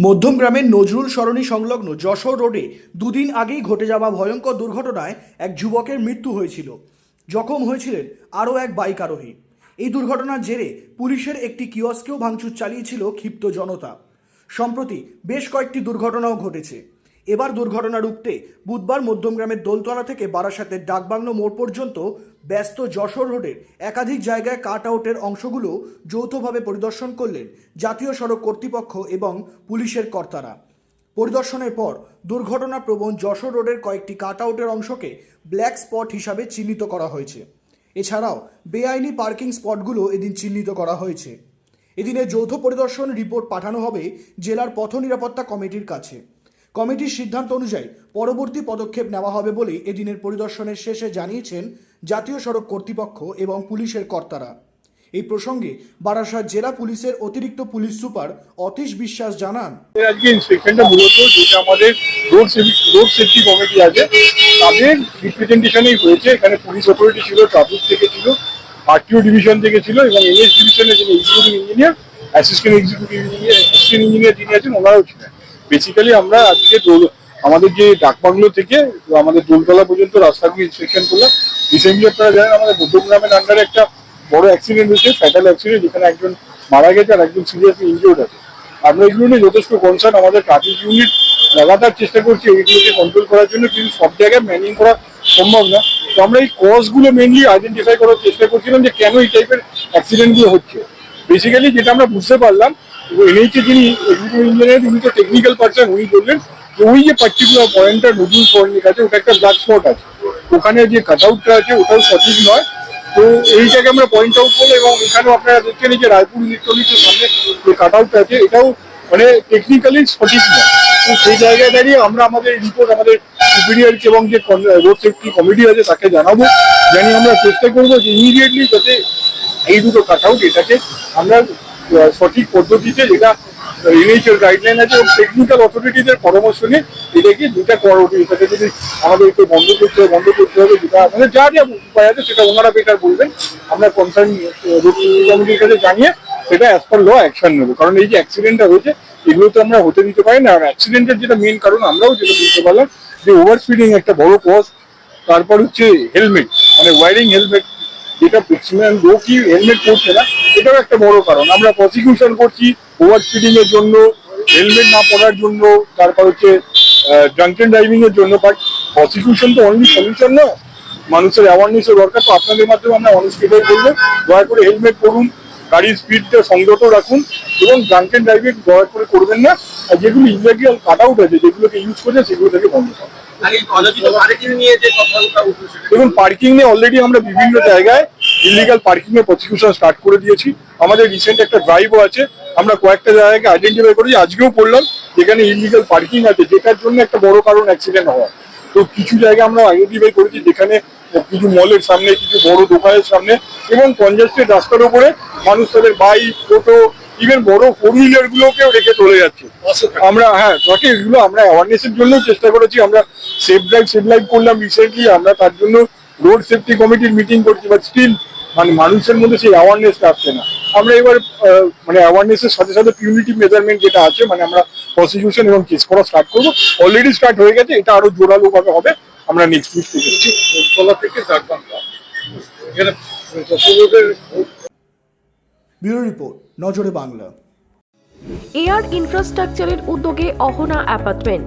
মধ্যম গ্রামের নজরুল সরণি সংলগ্ন যশোর রোডে দুদিন আগেই ঘটে যাওয়া ভয়ঙ্কর দুর্ঘটনায় এক যুবকের মৃত্যু হয়েছিল। জখম হয়েছিলেন আরও এক বাইক আরোহী। এই দুর্ঘটনার জেরে পুলিশের একটি কিয়স্কেও ভাঙচুর চালিয়েছিল ক্ষিপ্ত জনতা। সম্প্রতি বেশ কয়েকটি দুর্ঘটনাও ঘটেছে। এবার দুর্ঘটনা রুখতে বুধবার মধ্যমগ্রামের দোলতলা থেকে বারাসাতের ডাকবাংলো মোড় পর্যন্ত ব্যস্ত যশোর রোডের একাধিক জায়গায় কাট আউটের অংশগুলো যৌথভাবে পরিদর্শন করলেন জাতীয় সড়ক কর্তৃপক্ষ এবং পুলিশের কর্তারা। পরিদর্শনের পর দুর্ঘটনা প্রবণ যশোর রোডের কয়েকটি কাট আউটের অংশকে ব্ল্যাক স্পট হিসাবে চিহ্নিত করা হয়েছে। এছাড়াও বেআইনি পার্কিং স্পটগুলো এদিন চিহ্নিত করা হয়েছে। এদিনের যৌথ পরিদর্শন রিপোর্ট পাঠানো হবে জেলার পথ নিরাপত্তা কমিটির কাছে। কমিটির সিদ্ধান্ত অনুযায়ী পরবর্তী পদক্ষেপ নেওয়া হবে বলে এদিনের পরিদর্শনের শেষে জানিয়েছেন জাতীয় সড়ক কর্তৃপক্ষ এবং পুলিশের কর্তারা। এই প্রসঙ্গে বারাসাত জেলা পুলিশের অতিরিক্ত পুলিশ সুপার অতীশ বিশ্বাস জানান আজকে ইন্সপেকশনটা মূলত যেটা আমাদের রোড রোড সেফটি কমিটি আছে, তাদের রিপ্রেজেন্টেশনেই হয়েছে। এখানে পুলিশ অথরিটি ছিল ট্রাফিক থেকে ছিল আরটিও ডিভিশন থেকে ছিল এবং এনএস ডিভিশনের যিনি engineer assistant executive engineer assistant engineer যিনি আছেন, ওনারাও ছিলেন। বেসিক্যালি আমরা আজকে আমাদের যে ডাকবাংলো থেকে আমাদের দোলতলা পর্যন্ত রাস্তাগুলো ইন্সপেকশন করলাম। রিসেন্টলি আপনারা জানেন, আমাদের মধ্যমগ্রামের আন্ডারে একটা বড় অ্যাক্সিডেন্ট হয়েছে ফ্যাটাল অ্যাক্সিডেন্ট যেখানে একজন মারা গেছে আর একজন সিরিয়াসলি ইনজিওর্ড আছে। আমরা এগুলো নিয়ে যথেষ্ট কনসার্ন আমাদের ট্রাফিক ইউনিট লাগাতার চেষ্টা করছি এইগুলোকে কন্ট্রোল করার জন্য, কিন্তু সব জায়গায় ম্যানিং করা সম্ভব না। তো আমরা এই কজগুলো মেনলি আইডেন্টিফাই করার চেষ্টা করছিলাম যে কেন এই টাইপের অ্যাক্সিডেন্টগুলো হচ্ছে। বেসিক্যালি যেটা আমরা বুঝতে পারলাম এনএইচে যিনি এক্সিকিউটিভ ইঞ্জিনিয়ার উনি তো টেকনিক্যাল পার্সন উনি বললেন যে ওই যে পার্টিকুলার পয়েন্টটা নতুন পয়েন্টের কাছে, ওটা একটা ব্ল্যাক স্পট আছে। ওখানে যে কাট আউটটা আছে, ওটাও সঠিক নয়। তো এইটাকে আমরা পয়েন্ট আউট করব এবং এখানেও আপনারা দেখছেন যে রায়পুর ইলেকট্রনিক্সের সামনে যে কাট আউটটা আছে, এটাও মানে টেকনিক্যালি সঠিক নয়। তো সেই জায়গায় দাঁড়িয়ে আমরা আমাদের রিপোর্ট আমাদের সুপিরিয়ারকে এবং যে রোড সেফটি কমিটি আছে, তাকে জানাব। জানি আমরা চেষ্টা করব যে ইমিডিয়েটলি যাতে এই দুটো কাট আউট এটাকে আমরা সঠিক পদ্ধতিতে যেটা এনএইচের গাইডলাইন আছে এবং টেকনিক্যাল অথরিটিদের পরামর্শ নিয়ে এটাকে যেটা করা উচিত। এটাকে যদি আমাদেরকে বন্ধ করতে হবে, বন্ধ করতে হবে, যেটা আমাদের যা যা উপায় আছে সেটা ওনারা বেটার বলবেন। আমরা কনসার্ন কমিটির কাছে জানিয়ে সেটা অ্যাজ পার ল অ্যাকশন নেব। কারণ এই যে অ্যাক্সিডেন্টটা হয়েছে, এগুলো তো আমরা হতে দিতে পারি না। আর অ্যাক্সিডেন্টের যেটা মেন কারণ, আমরাও যেটা বুঝতে পারলাম যে ওভার স্পিডিং একটা বড় কজ তারপর হচ্ছে হেলমেট মানে ওয়ারিং হেলমেট যেটা ম্যাক্সিমাম লোকই হেলমেট পরছে না এটাও একটা বড় কারণ। আমরা প্রসিকিউশন করছি ওভার স্পিডিং এর জন্য হেলমেট না পরার জন্য তারপর হচ্ছে ড্রাঙ্কেন ড্রাইভিং এর জন্য। বাট প্রসিকিউশন তো অনলি সলিউশন না। মানুষের অ্যাওয়ারনেসের দরকার। তো আপনাদের মাধ্যমে আমরা মানুষকে এটাই বলব দয়া করে হেলমেট পরুন গাড়ির স্পিডটা সংযত রাখুন এবং ড্রাঙ্কেন ড্রাইভিং দয়া করে করবেন না। আর যেগুলো ইলিগাল কাট আউট আছে যেগুলোকে ইউজ করছে সেগুলো থেকে বন্ধ করুন। দেখুন পার্কিং নিয়ে অলরেডি আমরা বিভিন্ন জায়গায় ইলিগাল পার্কিং এর প্রসিকিউশন স্টার্ট করে দিয়েছি। আমাদের রিসেন্ট একটা ড্রাইভও আছে। আমরা কয়েকটা জায়গাকে আইডেন্টিফাই করেছি। আজকেও পড়লাম যেখানে ইলিগাল পার্কিং আছে যেটার জন্য একটা বড় কারণ অ্যাক্সিডেন্ট হওয়া। তো কিছু জায়গা আমরা আইডেন্টিফাই করেছি যেখানে কিছু মলের সামনে কিছু বড় দোকানের সামনে এবং কনজেস্টেড রাস্তার উপরে মানুষ তাদের বাইক টোটো ইভেন বড় ফোর হুইলার গুলোকেও রেখে চলে যাচ্ছে। আমরা হ্যাঁ তাকে এগুলো আমরা অ্যাওয়ারনেসের জন্য চেষ্টা করেছি। আমরা সেফ ড্রাইভ সেফ লাইভ করলাম রিসেন্টলি আমরা তার জন্য রোড সেফটি কমিটির মিটিং করছি বাট স্টিল মানে মানুষের মধ্যে সেই অ্যাওয়ারনেসটা আসছে না। আমরা এবার আহ, মানে অ্যাওয়ারনেসের সাথে সাথে পিউনিটি মেজারমেন্ট যেটা আছে মানে আমরা প্রসিকিউশন এবং কেস করা স্টার্ট করব। অলরেডি স্টার্ট হয়ে গেছে এটা আরও জোরালো ভাবে হবে আমরা নেক্সট উইক থেকে তলা থেকে ব্যুরো রিপোর্ট নজরে বাংলা। এয়ার ইনফ্রাস্ট্রাকচারের উদ্যোগে অহনা অ্যাপার্টমেন্ট।